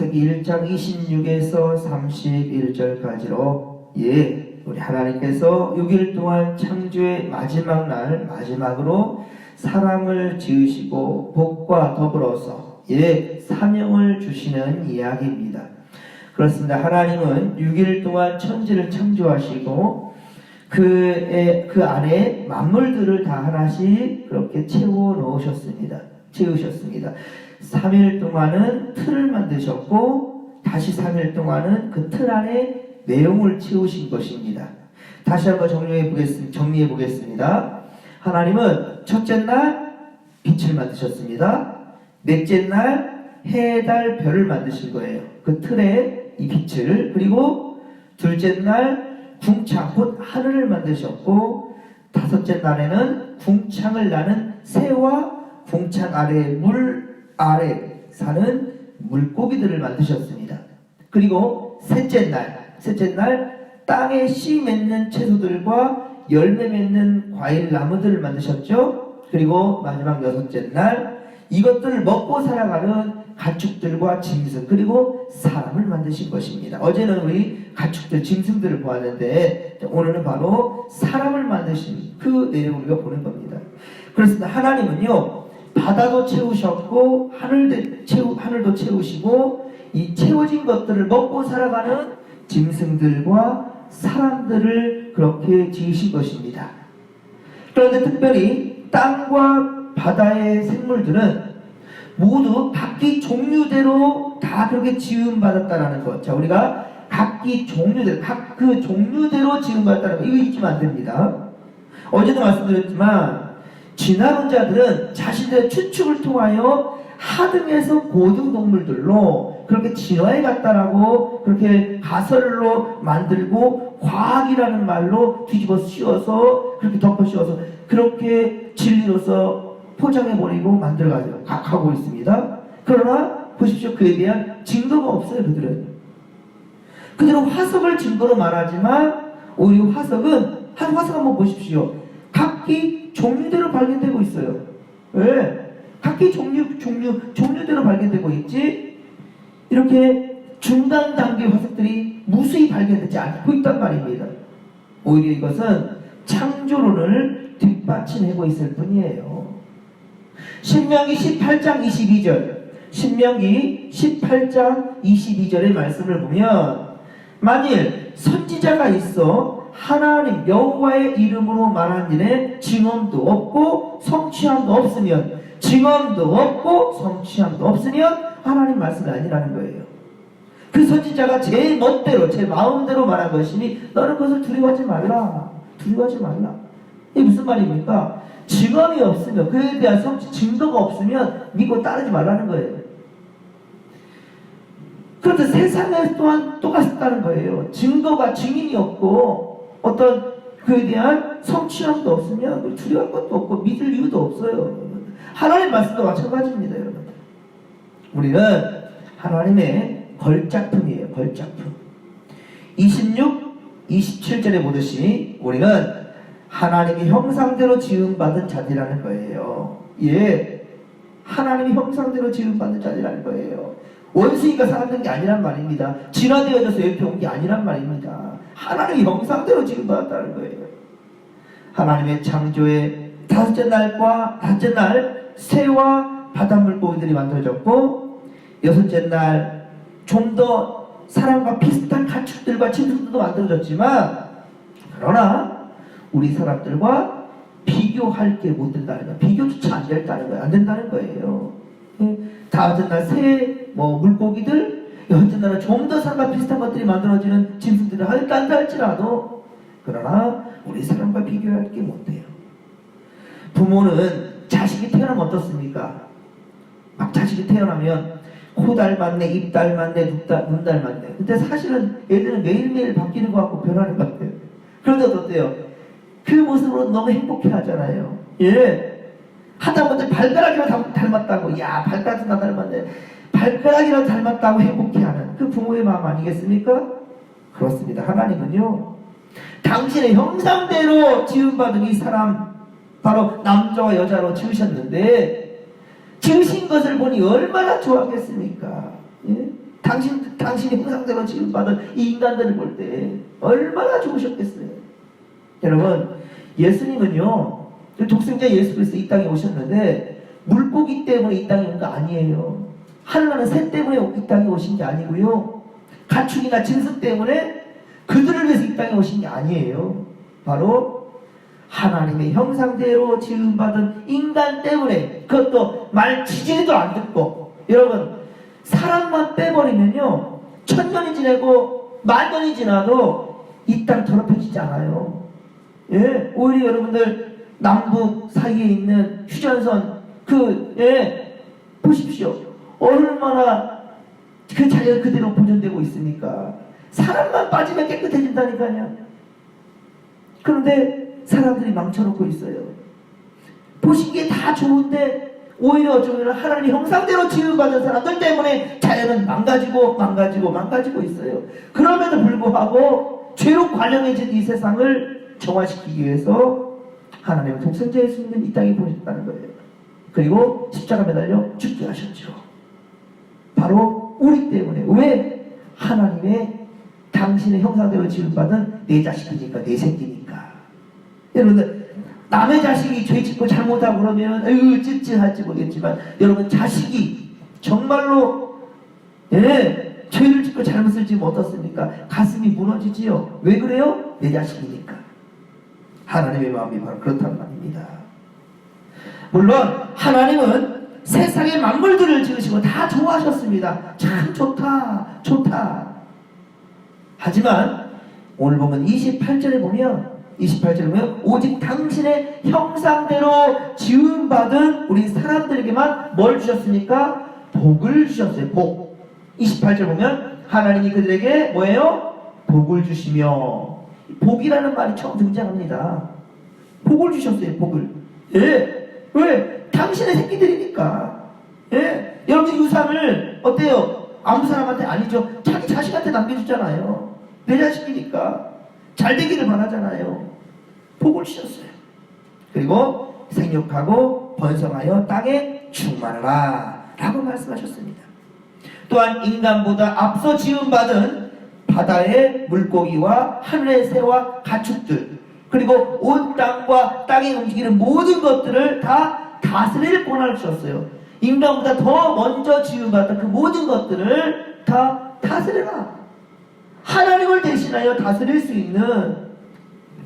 창세기 1장 26에서 31절까지로 예, 우리 하나님께서 6일 동안 창조의 마지막 날 마지막으로 사람을 지으시고 복과 더불어서 예, 사명을 주시는 이야기입니다. 그렇습니다. 하나님은 6일 동안 천지를 창조하시고 그의 그 안에 만물들을 다 하나씩 그렇게 채워 넣으셨습니다. 채우셨습니다. 3일 동안은 틀을 만드셨고 다시 3일 동안은 그 틀 안에 내용을 채우신 것입니다. 다시 한번 정리해 보겠습니다. 정리해 보겠습니다. 하나님은 첫째 날 빛을 만드셨습니다. 넷째 날 해, 달, 별을 만드신 거예요. 그 틀에 이 빛을 그리고 둘째 날 궁창 곧 하늘을 만드셨고 다섯째 날에는 궁창을 나는 새와 궁창 아래 물 아래 사는 물고기들을 만드셨습니다. 그리고 셋째 날 셋째 날 땅에 씨 맺는 채소들과 열매 맺는 과일 나무들을 만드셨죠. 그리고 마지막 여섯째 날 이것들을 먹고 살아가는 가축들과 짐승 그리고 사람을 만드신 것입니다. 어제는 우리 가축들 짐승들을 보았는데 오늘은 바로 사람을 만드신 그 내용을 우리가 보는 겁니다. 그렇습니다. 하나님은요 바다도 채우셨고 하늘도 채우 하늘도 채우시고 이 채워진 것들을 먹고 살아가는 짐승들과 사람들을 그렇게 지으신 것입니다. 그런데 특별히 땅과 바다의 생물들은 모두 각기 종류대로 다 그렇게 지음받았다라는 것. 자, 우리가 각기 종류대로, 각 그 종류대로 지음받았다는 거. 이거 잊으면 안 됩니다. 어제도 말씀드렸지만, 진화론 자들은 자신들의 추측을 통하여 하등에서 고등 동물들로 그렇게 진화해 갔다라고 그렇게 가설로 만들고 과학이라는 말로 뒤집어 씌워서 그렇게 덮어 씌워서 그렇게 진리로서 포장해 버리고 만들어가죠. 가- 가고 있습니다. 그러나 보십시오. 그에 대한 증거가 없어요. 그들은. 그들은 화석을 증거로 말하지만 오히려 화석은 한 화석 한번 보십시오. 각기 종류대로 발견되고 있어요. 왜? 각기 종류 종류 종류대로 발견되고 있지. 이렇게 중간 단계 화석들이 무수히 발견되지 않고 있단 말입니다. 오히려 이것은 창조론을 뒷받침하고 있을 뿐이에요. 신명기 18장 22절, 신명기 18장 22절의 말씀을 보면 만일 선지자가 있어 하나님 여호와의 이름으로 말한 일에 증언도 없고 성취함도 없으면 증언도 없고 성취함도 없으면 하나님 말씀이 아니라는 거예요. 그 선지자가 제 멋대로 제 마음대로 말한 것이니 너는 그것을 두려워하지 말라. 두려워하지 말라. 이게 무슨 말입니까? 증언이 없으면 그에 대한 성취 증거가 없으면 믿고 따르지 말라는 거예요. 그런데 세상에 또한 똑같다는 거예요. 증거가 증인이 없고 어떤 그에 대한 성취함도 없으면 두려워할 것도 없고 믿을 이유도 없어요. 하나님 말씀도 마찬가지입니다, 여러분. 우리는 하나님의 걸작품이에요, 걸작품. 26, 27절에 보듯이 우리는 하나님의 형상대로 지음받은 자들이라는 거예요. 예. 하나님의 형상대로 지음받은 자들이라는 거예요. 원수니까 살았는 게 아니란 말입니다. 진화되어져서 옆에 온게 아니란 말입니다. 하나님의 형상대로 지음받았다는 거예요. 하나님의 창조의 다섯째 날과 다섯째 날 새와 바닷물고기들이 만들어졌고 여섯째 날 좀 더 사람과 비슷한 가축들과 짐승들도 만들어졌지만 그러나 우리 사람들과 비교할 게 못 된다는 거예요. 비교조차 안 된다는 거예요. 안 된다는 거예요. 예. 다섯째 날 새, 뭐 물고기들, 날은 좀더 사람과 비슷한 것들이 만들어지는 짐승들을 할까 한다 할지라도 그러나 우리 사람과 비교할 게 못 돼요. 부모는 자식이 태어나면 어떻습니까? 막 자식이 태어나면 코 닮았네, 입 닮았네, 눈, 닮, 눈 닮았네. 근데 사실은 애들은 매일매일 바뀌는 것 같고 변하는 것 같아요. 그런데 어때요? 그 모습으로 너무 행복해 하잖아요. 예. 하다못해 발가락이라도 닮았다고, 야, 발가락도 나 닮았네. 발가락이라도 닮았다고 행복해 하는 그 부모의 마음 아니겠습니까? 그렇습니다. 하나님은요, 당신의 형상대로 지음받은 이 사람, 바로 남자와 여자로 지으셨는데, 지으신 것을 보니 얼마나 좋았겠습니까? 예? 당신 당신이 형상대로 지금 받은 이 인간들을 볼 때 얼마나 좋으셨겠어요. 여러분 예수님은요 그 독생자 예수 그리스도 이 땅에 오셨는데 물고기 때문에 이 땅에 온 거 아니에요. 하늘나는 새 때문에 이 땅에 오신 게 아니고요. 가축이나 짐승 때문에 그들을 위해서 이 땅에 오신 게 아니에요. 바로 하나님의 형상대로 지음받은 인간 때문에 그것도 말 지지도 안 듣고 여러분 사람만 빼버리면요 천년이 지나고 만년이 지나도 이 땅 더럽혀지지 않아요. 예, 오히려 여러분들 남북 사이에 있는 휴전선 그 예, 보십시오. 얼마나 그 자연 그대로 보존되고 있습니까? 사람만 빠지면 깨끗해진다니까요. 그런데 사람들이 망쳐놓고 있어요. 보시기에 다 좋은데 오히려 어쩌면 하나님 형상대로 지음받은 사람들 때문에 자연은 망가지고 망가지고 망가지고 있어요. 그럼에도 불구하고 죄로 관련해진 이 세상을 정화시키기 위해서 하나님은 독생자 예수님을 이 땅에 보내셨다는 거예요. 그리고 십자가 매달려 죽게 하셨죠. 바로 우리 때문에 왜 하나님의 당신의 형상대로 지음받은 내 자식이니까 내 새끼니까 여러분들 남의 자식이 죄 짓고 잘못하고 그러면 아유 찝찝할지 모르겠지만 여러분 자식이 정말로 예 죄를 짓고 잘못을 지면 어떻습니까? 가슴이 무너지지요. 왜 그래요? 내 자식이니까. 하나님의 마음이 바로 그렇단 말입니다. 물론 하나님은 세상의 만물들을 지으시고 다 좋아하셨습니다. 참 좋다, 좋다. 하지만 오늘 보면 28절에 보면 28절에 보면 오직 당신의 형상대로 지음받은 우리 사람들에게만 뭘 주셨습니까? 복을 주셨어요. 복. 28절 보면 하나님이 그들에게 뭐예요? 복을 주시며 복이라는 말이 처음 등장합니다. 복을 주셨어요. 복을. 예. 왜? 당신의 새끼들이니까. 예. 여러분 유산을 어때요? 아무 사람한테 아니죠. 자기 자식한테 남겨주잖아요. 내 자식이니까 잘 되기를 바라잖아요. 복을 주셨어요. 그리고 생육하고 번성하여 땅에 충만하라 라고 말씀하셨습니다. 또한 인간보다 앞서 지음받은 바다의 물고기와 하늘의 새와 가축들 그리고 온 땅과 땅에 움직이는 모든 것들을 다 다스릴 권한을 주셨어요. 인간보다 더 먼저 지음받은 그 모든 것들을 다 다스려라. 하나님을 대신하여 다스릴 수 있는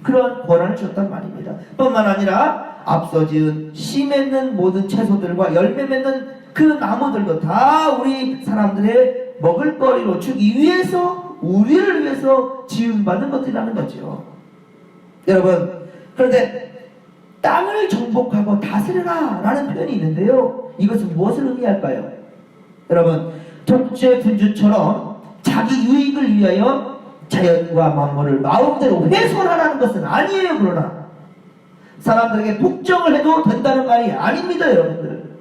그런 권한을 줬단 말입니다. 뿐만 아니라 앞서 지은 씨 맺는 모든 채소들과 열매 맺는 그 나무들도 다 우리 사람들의 먹을거리로 주기 위해서 우리를 위해서 지음받은 것들이라는 거죠. 여러분 그런데 땅을 정복하고 다스려라 라는 표현이 있는데요. 이것은 무엇을 의미할까요? 여러분 독재 군주처럼 자기 유익을 위하여 자연과 만물을 마음대로 훼손하라는 것은 아니에요. 그러나 사람들에게 복종을 해도 된다는 말이 아닙니다. 여러분들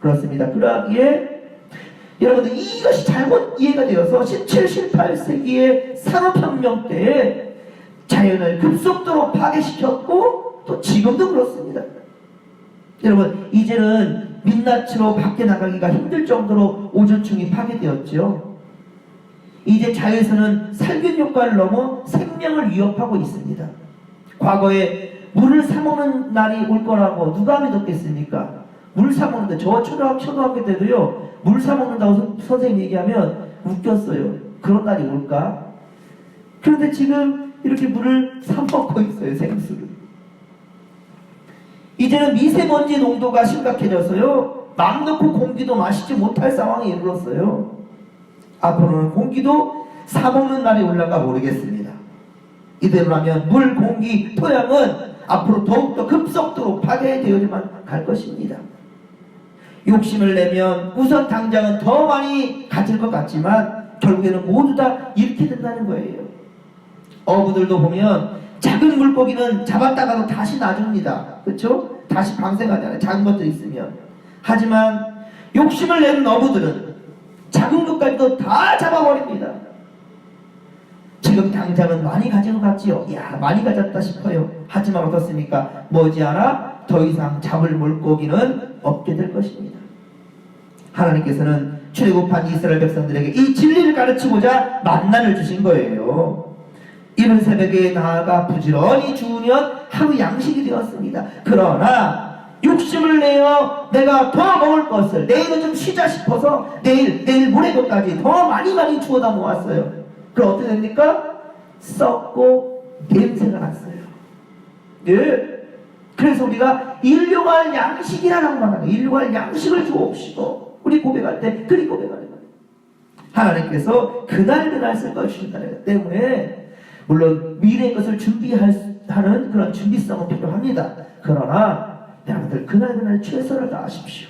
그렇습니다. 그러기에 여러분들 이것이 잘못 이해가 되어서 17, 18세기의 산업혁명 때에 자연을 급속도로 파괴시켰고 또 지금도 그렇습니다. 여러분 이제는 민낯으로 밖에 나가기가 힘들 정도로 오존층이 파괴되었죠. 이제 자연에서는 살균 효과를 넘어 생명을 위협하고 있습니다. 과거에 물을 사먹는 날이 올 거라고 누가 믿었겠습니까? 물 사 먹는데 저 초등학, 초등학교 때도요 물 사 먹는다고 선- 선생님 얘기하면 웃겼어요. 그런 날이 올까? 그런데 지금 이렇게 물을 사 먹고 있어요 생수를. 이제는 미세먼지 농도가 심각해져서요 맘 놓고 공기도 마시지 못할 상황에 이르렀어요. 앞으로는 공기도 사먹는 날이 올라가 모르겠습니다. 이대로라면 물, 공기, 토양은 앞으로 더욱더 급속도로 파괴되어야만 갈 것입니다. 욕심을 내면 우선 당장은 더 많이 가질 것 같지만 결국에는 모두 다 잃게 된다는 거예요. 어부들도 보면 작은 물고기는 잡았다가도 다시 놔줍니다. 그렇죠? 다시 방생하잖아요. 작은 것들 있으면. 하지만 욕심을 내는 어부들은 작은 것까지도 다 잡아버립니다. 지금 당장은 많이 가진 것 같지요? 야 많이 가졌다 싶어요. 하지만 어떻습니까? 머지않아 더 이상 잡을 물고기는 없게 될 것입니다. 하나님께서는 출애굽한 이스라엘 백성들에게 이 진리를 가르치고자 만나를 주신 거예요. 이른 새벽에 나아가 부지런히 주우면 하루 양식이 되었습니다. 그러나 욕심을 내어 내가 더 먹을 것을 내일은 좀 쉬자 싶어서 내일 내일 모레것까지 더 많이 많이 주워다 모았어요. 그럼 어떻게 됩니까? 썩고 냄새가 났어요. 예. 그래서 우리가 일용할 양식이라는 거예요. 일용할 양식을 주옵시고 우리 고백할 때 그리 고백하는 거예요. 하나님께서 그날 그날 쓸 것이신다는 것 때문에 물론 미래의 것을 준비하는 그런 준비성은 필요합니다. 그러나 여러분들 그날 그날 최선을 다하십시오.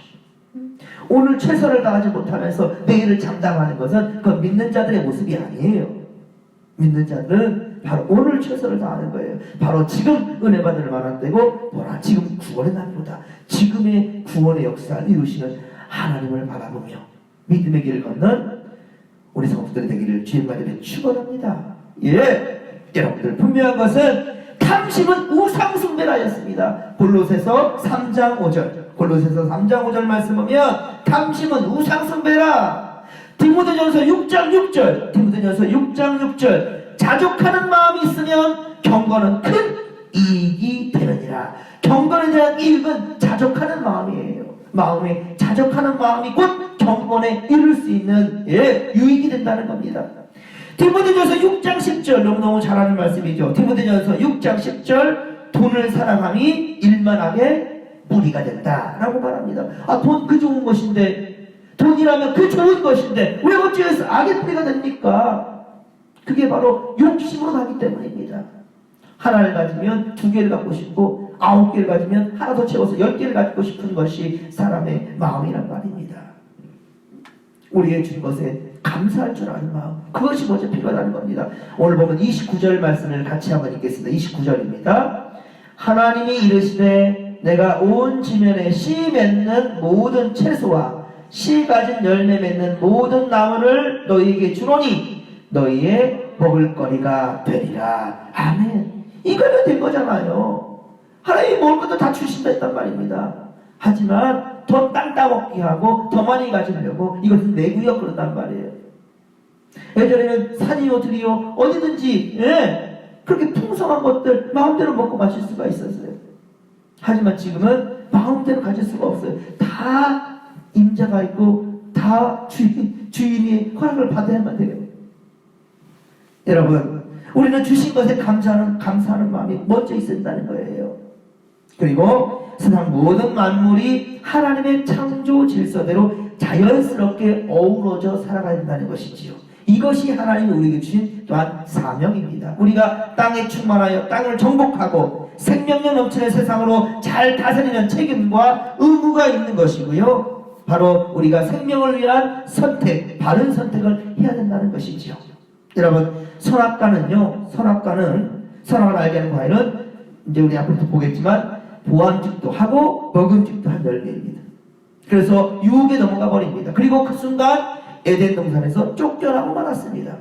오늘 최선을 다하지 못하면서 내일을 장담하는 것은 그 믿는 자들의 모습이 아니에요. 믿는 자들은 바로 오늘 최선을 다하는 거예요. 바로 지금 은혜 받을 만한 때고 보라 지금 구원의 날보다 지금의 구원의 역사를 이루시는 하나님을 바라보며 믿음의 길을 걷는 우리 성도들이 되기를 주의 말씀에 축원합니다. 예, 여러분들 분명한 것은 탐심은 우상숭배라였습니다. 골로새서 3장 5절, 골로새서 3장 5절 말씀 보면 탐심은 우상숭배라. 디모데전서 6장 6절, 디모데전서 6장 6절, 자족하는 마음이 있으면 경건은 큰 이익이 되느니라. 경건에 대한 이익은 자족하는 마음이에요. 마음에 자족하는 마음이 곧 경건에 이룰 수 있는 예, 유익이 된다는 겁니다. 디모데전서 6장 10절 너무너무 잘하는 말씀이죠. 디모데전서 6장 10절 돈을 사랑함이 일만하게 무리가 된다라고 말합니다. 아 돈 그 좋은 것인데 돈이라면 그 좋은 것인데 왜 어찌해서 악의 뿌리가 됩니까? 그게 바로 욕심으로 가기 때문입니다. 하나를 가지면 두 개를 갖고 싶고 아홉 개를 가지면 하나 더 채워서 열 개를 갖고 싶은 것이 사람의 마음이란 말입니다. 우리의 준 것에 감사할 줄 아는 마음 그것이 먼저 필요하다는 겁니다. 오늘 보면 29절 말씀을 같이 한번 읽겠습니다. 29절입니다. 하나님이 이르시되 내가 온 지면에 씨 맺는 모든 채소와 씨 가진 열매 맺는 모든 나무를 너희에게 주노니 너희의 먹을거리가 되리라. 아멘. 이거면 된 거잖아요. 하나님이 먹을 것도 다 주신다 했단 말입니다. 하지만 더 땅 따먹기 하고 더 많이 가지려고 이것은 내 구역 그런단 말이에요. 예전에는 산이요 들이요 어디든지 예, 그렇게 풍성한 것들 마음대로 먹고 마실 수가 있었어요. 하지만 지금은 마음대로 가질 수가 없어요. 다 임자가 있고 다 주인, 주인이 허락을 받아야만 돼요. 여러분, 우리는 주신 것에 감사하는, 감사하는 마음이 먼저 있어야 된다는 거예요. 그리고 세상 모든 만물이 하나님의 창조 질서대로 자연스럽게 어우러져 살아가야 된다는 것이지요. 이것이 하나님이 우리에게 주신 또한 사명입니다. 우리가 땅에 충만하여 땅을 정복하고 생명력 넘치는 세상으로 잘 다스리는 책임과 의무가 있는 것이고요. 바로 우리가 생명을 위한 선택, 바른 선택을 해야 된다는 것이지요. 여러분, 선악과는요, 선악과는, 선악을 알게 하는 과일은 이제 우리 앞으로 보겠지만 보암직도 하고 먹음직도 한 열매입니다. 그래서 유혹에 넘어가 버립니다. 그리고 그 순간 에덴 동산에서 쫓겨나고 말았습니다.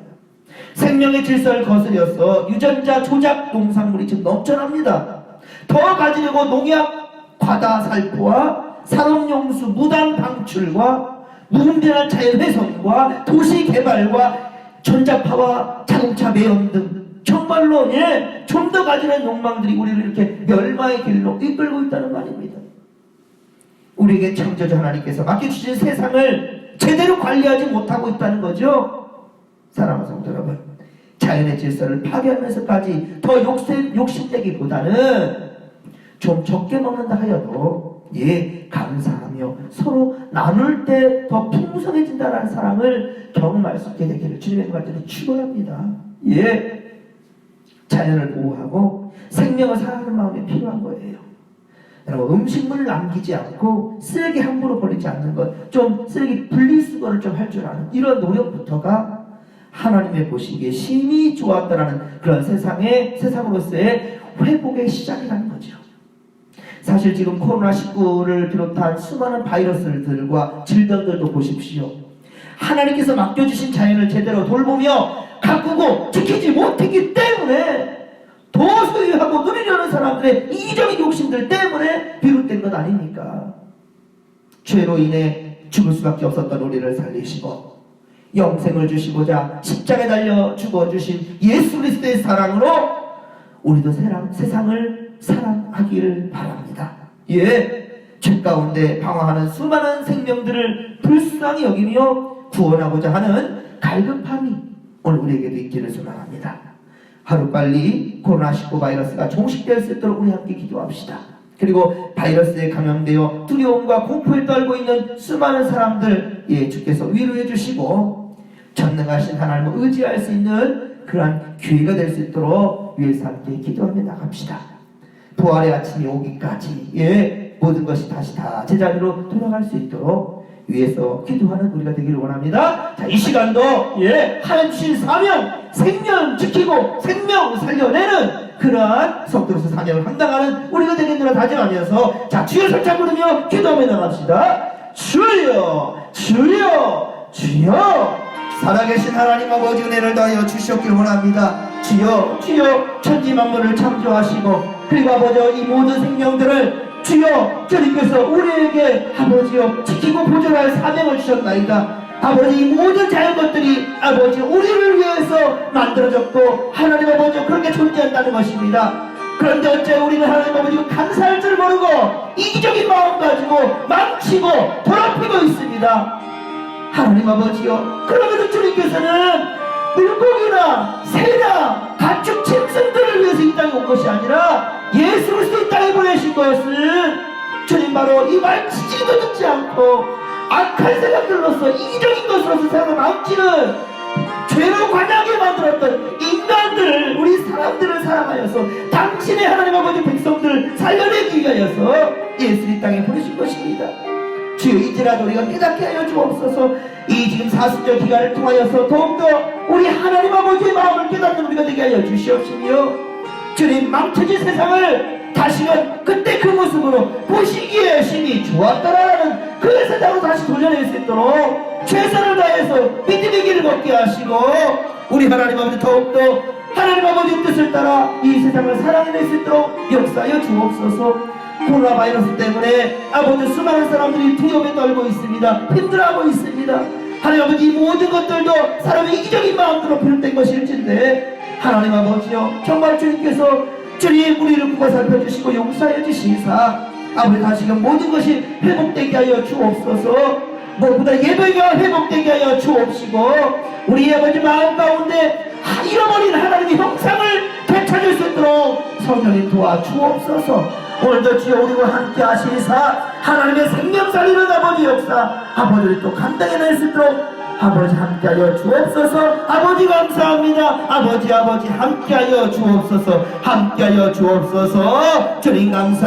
생명의 질서를 거스려서 유전자 조작 농산물이 지금 넘쳐납니다. 더 가지려고 농약 과다 살포와 산업용수 무단 방출과 무분별한 자연훼손과 도시 개발과 전자파와 자동차 매연 등 정말로 예, 좀 더 가지는 욕망들이 우리를 이렇게 멸망의 길로 이끌고 있다는 말입니다. 우리에게 창조주 하나님께서 맡겨주신 세상을 제대로 관리하지 못하고 있다는 거죠. 사랑하는 성도 여러분, 자연의 질서를 파괴하면서까지 더 욕심, 욕심내기보다는 좀 적게 먹는다 하여도 예 감사하며 서로 나눌 때 더 풍성해진다라는 사랑을 경험할 수 있게 되기를 주님의 말씀에 축원합니다. 예 자연을 보호하고 생명을 사랑하는 마음이 필요한 거예요. 여러분 음식물을 남기지 않고 쓰레기 함부로 버리지 않는 것, 좀 쓰레기 분리수거를 좀 할 줄 아는 이런 노력부터가 하나님의 보시기에 심히 좋았다라는 그런 세상의 세상으로서의 회복의 시작이라는 거죠. 사실 지금 코로나19를 비롯한 수많은 바이러스들과 질병들도 보십시오. 하나님께서 맡겨주신 자연을 제대로 돌보며 가꾸고 지키지 못했기 때문에 더 소유하고 누리려는 사람들의 이기적인 욕심들 때문에 비롯된 것 아닙니까? 죄로 인해 죽을 수밖에 없었던 우리를 살리시고 영생을 주시고자 십자가에 달려 죽어주신 예수 그리스도의 사랑으로 우리도 세상, 세상을 사랑하기를 바랍니다. 예, 죄 가운데 방황하는 수많은 생명들을 불쌍히 여기며 구원하고자 하는 갈급함이 오늘 우리에게도 있기를 소망합니다. 하루빨리 코로나19 바이러스가 종식될 수 있도록 우리 함께 기도합시다. 그리고 바이러스에 감염되어 두려움과 공포에 떨고 있는 수많은 사람들 예 주께서 위로해 주시고 전능하신 하나님을 의지할 수 있는 그러한 기회가 될 수 있도록 위에서 함께 기도하며 나갑시다. 부활의 아침이 오기까지 예 모든 것이 다시 다 제자리로 돌아갈 수 있도록 위에서 기도하는 우리가 되기를 원합니다. 자, 이 시간도 예 하나님 주신 사명 생명 지키고 생명 살려내는 그러한 성도로서 사명을 감당하는 우리가 되겠노라 다짐하면서 자 주여 설자 부르며 기도하며 나갑시다. 주여 주여 주여 살아계신 하나님 아버지 은혜를 더하여 주시옵기를 원합니다. 주여 주여 천지 만물을 창조하시고 그리고 아버지 이 모든 생명들을 주여 주님께서 우리에게 아버지여 지키고 보존할 사명을 주셨나이다. 아버지 이 모든 자연 것들이 아버지 우리를 위해서 만들어졌고 하나님 아버지 그렇게 존재한다는 것입니다. 그런데 어째 우리는 하나님 아버지 감사할 줄 모르고 이기적인 마음 가지고 망치고 더럽히고 있습니다. 하나님 아버지요 그러면서 주님께서는 물고기나 새나 가축 짐승들을 위해서 이 땅에 온 것이 아니라 예수 그리스도 이 땅에 보내신 것은 주님 바로 이말 치지도 듣지 않고 악한 생각들로서 이기적인 것으로서 세상을 망치는 죄로 관하게 만들었던 인간들을 우리 사람들을 사랑하여서 당신의 하나님 아버지 백성들을 살려내기 위하여서 예수 이 땅에 보내신 것입니다. 주여 이제라도 우리가 깨닫게 하여 주옵소서 이 지금 사순절 기간을 통하여서 더욱더 우리 하나님 아버지의 마음을 깨닫는 우리가 되게 하여 주시옵시며 주님 망쳐진 세상을 다시금 그때 그 모습으로 보시기에 심히 좋았더라라는 그 세상으로 다시 돌려낼 수 있도록 최선을 다해서 믿음의 길을 걷게 하시고 우리 하나님 아버지 더욱더 하나님 아버지의 뜻을 따라 이 세상을 사랑해낼 수 있도록 역사하여 주옵소서 코로나 바이러스 때문에 아버지 수많은 사람들이 두려움에 떨고 있습니다. 힘들어하고 있습니다. 하나님 아버지 이 모든 것들도 사람의 이기적인 마음으로 비롯된 것일진데 하나님 아버지요 정말 주님께서 주님 우리를 보고 살펴주시고 용서하여 주시사 아버지 다시금 모든 것이 회복되게 하여 주옵소서 무엇보다 예배가 회복되게 하여 주옵시고 우리 아버지 마음 가운데 하- 잃어버린 하나님의 형상을 되찾을 수 있도록 성령님 도와 주옵소서 오늘도 주여 우리와 함께 하시사 하나님의 생명 살리는 아버지 역사. 아버지를 또 감당해낼 수 있도록 아버지 함께하여 주옵소서. 아버지 감사합니다. 아버지 아버지 함께하여 주옵소서. 함께하여 주옵소서. 주님 감사